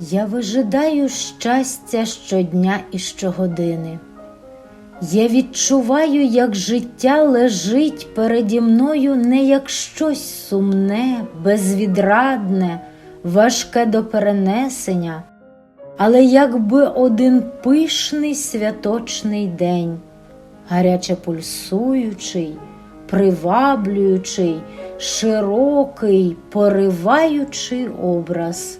Я вижидаю щастя щодня і щогодини. Я відчуваю, як життя лежить переді мною не як щось сумне, безвідрадне, важке до перенесення, але якби один пишний святочний день, гаряче пульсуючий, приваблюючий, широкий, пориваючий образ,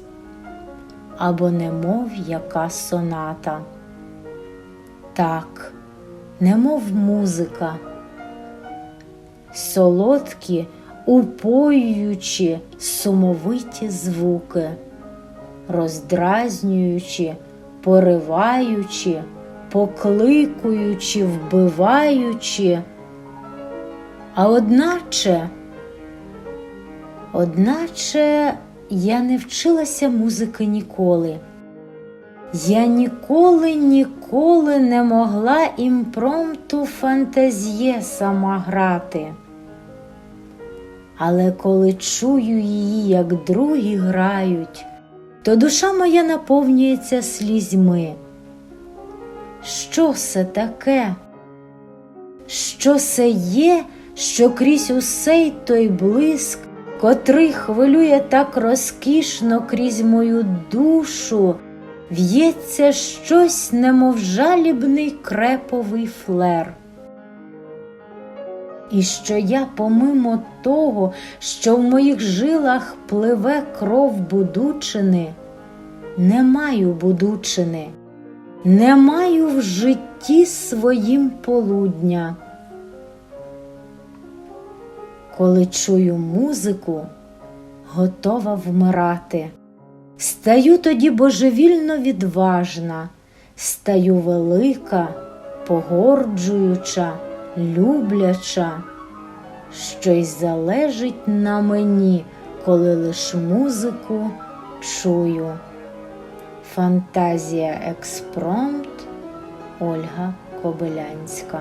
або немов яка соната. Так, немов музика, солодкі, упоюючі, сумовиті звуки, роздразнюючи, пориваючи, покликуючи, вбиваючи, а одначе, одначе я не вчилася музики ніколи. Я ніколи, ніколи не могла імпромту фантазіє сама грати. Але коли чую її, як другі грають, то душа моя наповнюється слізьми. Що це таке? Що це є, що крізь усей той блиск, котрий хвилює так розкішно крізь мою душу, в'ється щось, немов жалібний креповий флер. І що я, помимо того, що в моїх жилах пливе кров будучини, не маю будучини, не маю в житті своїм полудня. Коли чую музику, готова вмирати. Стаю тоді божевільно відважна, стаю велика, погорджуюча, любляча, щось залежить на мені, коли лиш музику чую. Фантазія експромт Ольга Кобилянська